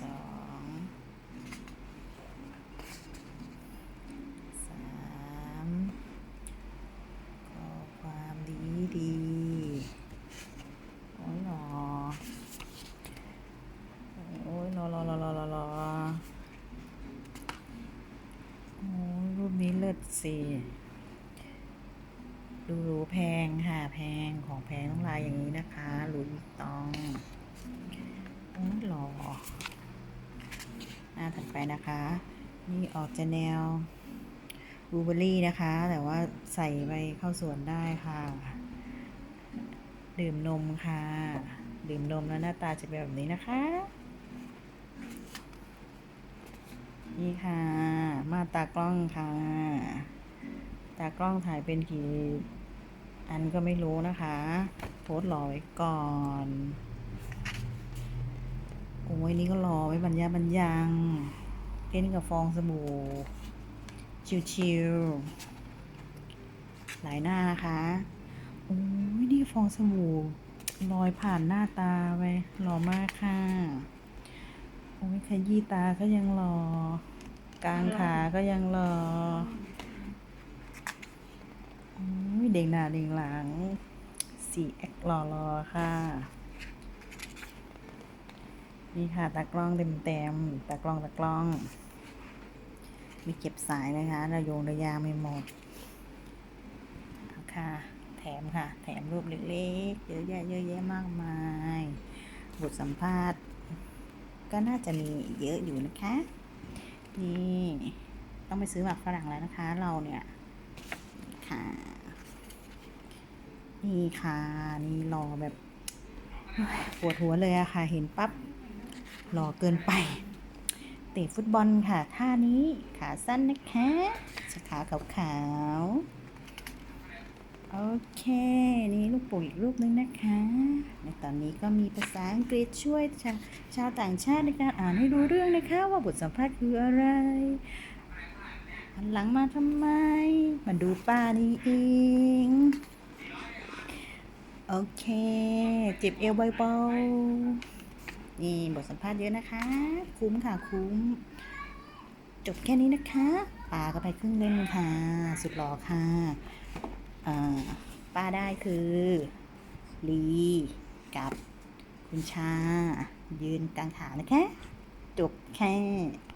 สองสามขอความดีดีโอ้ยหนอโอ้ยหนอรอรอรอรอรอโอ้รูปนี้เลิศสิดูรูแพงค่ะแพงของแพงต้องลายอย่างนี้นะคะหรู นะคะ นี่ออกจะแนวบลูเบอร์รี่นะคะ แต่ว่าใส่ไปเข้าสวนได้ค่ะ ดื่มนมค่ะ ดื่มนมแล้วหน้าตาจะเป็นแบบนี้นะคะ นี่ค่ะ มาตากล้องค่ะ ตากล้องถ่ายเป็นกี่อันก็ไม่รู้นะคะ โพสรอไว้ก่อนโอ้ยนี่ก็รอไว้บรรยาบรรยัง เล่นกับฟองสบู่ ชิวๆ หลายหน้านะคะโอ้ยนี่ฟองสบู่ลอยผ่านหน้าตาไปหล่อมากค่ะโอ้ยขยี้ตาก็ยังหล่อกลางขาก็ยังหล่อโอ้ยเด้งหน้าเด้งหลังสีแอคหล่อๆค่ะ นี่ค่ะตากล้องเต็มๆตากล้องตากล้องมีเก็บสายนะคะระโยงระยางไม่หมดค่ะ แถมค่ะ แถมรูปเล็กๆ เยอะแยะเยอะแยะมากมาย บทสัมภาษณ์ ก็น่าจะมีเยอะอยู่นะคะ นี่ต้องไปซื้อหมักฝรั่งแล้วนะคะ เราเนี่ยค่ะ นี่ค่ะ นี่รอแบบปวดหัวเลยอะค่ะ เห็นปั๊บ รอเกินไป เตะฟุตบอลค่ะ ท่านี้ขาสั้นนะคะขาขาวขาวๆ โอเค นี่ลูกปู่อีกลูกนึงนะคะ ในตอนนี้ก็มีภาษาอังกฤษช่วยชาวชาวต่างชาติในการอ่านให้รู้เรื่องนะคะ ว่าบทสัมภาษณ์คืออะไรหันหลังมาทำไม มาดูป้านี่เองโอเค เจ็บเอวเบาๆ นี่บทสัมภาษณ์เยอะนะคะ คุ้มค่ะคุ้ม จบแค่นี้นะคะป้าก็ไปครึ่งเล่มค่ะ สุดหล่อค่ะป้าได้คือลีกับคุณชา ยืนกลางขานะคะ จบแค่